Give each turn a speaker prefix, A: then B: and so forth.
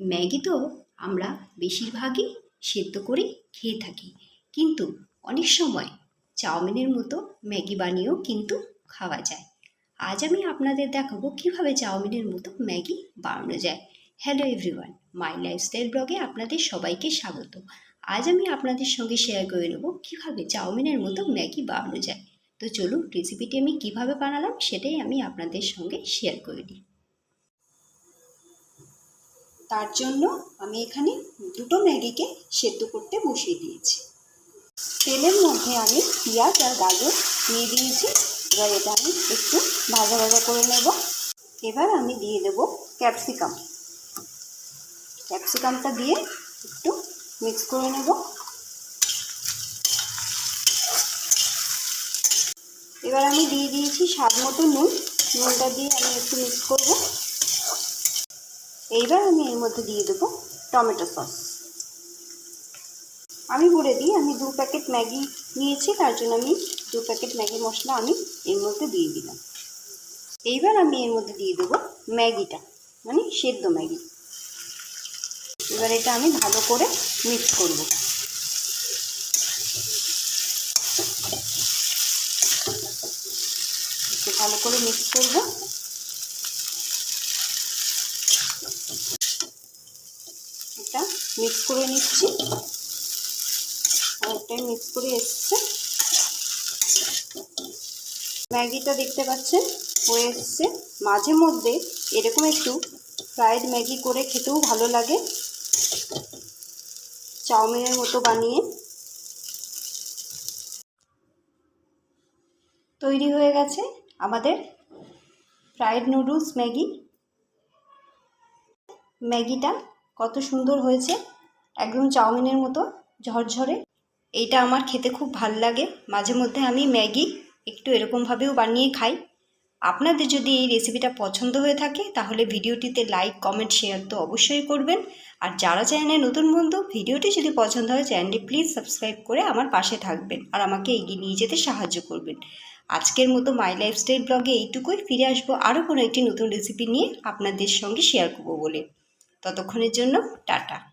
A: Maggi তো আমরা বেশিরভাগই সেদ্ধ করে খেয়ে থাকি। কিন্তু অনেক সময় চাউমিনের মতো ম্যাগি বানিয়েও কিন্তু খাওয়া যায়। আজ আমি আপনাদের দেখাবো কীভাবে চাউমিনের মতো ম্যাগি বানানো যায়। হ্যালো এভরিওয়ান মাই লাইফস্টাইল ব্লগে আপনাদের সবাইকে স্বাগত। আজ আমি আপনাদের সঙ্গে শেয়ার করে নেব কীভাবে চাউমিনের মতো ম্যাগি বানানো যায়। তো চলুন রেসিপিটি আমি কীভাবে বানালাম সেটাই আমি আপনাদের সঙ্গে শেয়ার করে দিই। তার জন্য আমি এখানে দুটো ম্যাগিকে সেদ্ধ করতে বসিয়ে দিয়েছি। তেলের মধ্যে আমি পেঁয়াজ আর গাজর দিয়ে দিয়েছি। এবার এটা আমি একটু ভাজা ভাজা করে নেব। এবার আমি দিয়ে দেব ক্যাপসিকাম। ক্যাপসিকামটা দিয়ে একটু মিক্স করে নেব। এবার আমি দিয়ে দিয়েছি স্বাদ মতো নুন। নুনটা দিয়ে আমি একটু মিক্স করব। এইবার আমি এর মধ্যে দিয়ে দেবো টমেটো সস। আমি বলে দিই আমি দু প্যাকেট ম্যাগি নিয়েছি, তার জন্য আমি দু প্যাকেট ম্যাগি মশলা আমি এর মধ্যে দিয়ে দিলাম। এইবার আমি এর মধ্যে দিয়ে দেবো ম্যাগিটা মানে সেদ্ধ ম্যাগি। এবার এটা আমি ভালো করে মিক্স করব। ভালো করে মিক্স করব। এটা মিক্স করে নিচ্ছি। অনেকটাই মিক্স করে এসছে। ম্যাগিটা দেখতে পাচ্ছেন, হয়ে এসছে। মাঝে মধ্যে এরকম একটু ফ্রায়েড ম্যাগি করে খেতেও ভালো লাগে। চাউমিনের মতো বানিয়ে। তৈরি হয়ে গেছে আমাদের ফ্রায়েড নুডলস ম্যাগি। ম্যাগিটা কত সুন্দর হয়েছে। একদম চাউমিনের মতো ঝরঝরে। এইটা আমার খেতে খুব ভালো লাগে। মাঝে মধ্যে আমি ম্যাগি একটু এরকমভাবেও বানিয়ে খাই। আপনাদের যদি এই রেসিপিটা পছন্দ হয়ে থাকে, তাহলে ভিডিওটিতে লাইক কমেন্ট শেয়ার তো অবশ্যই করবেন। আর যারা চ্যানেলে নতুন বন্ধু, ভিডিওটি যদি পছন্দ হয় চ্যানেলটি প্লিজ সাবস্ক্রাইব করে আমার পাশে থাকবেন আর আমাকে এগিয়ে নিয়ে যেতে সাহায্য করবেন। আজকের মতো মাই লাইফস্টাইল ব্লগে এইটুকুই। ফিরে আসব আরও কোনো একটি নতুন রেসিপি নিয়ে আপনাদের সঙ্গে শেয়ার করব বলে। ততক্ষণের জন্য টাটা।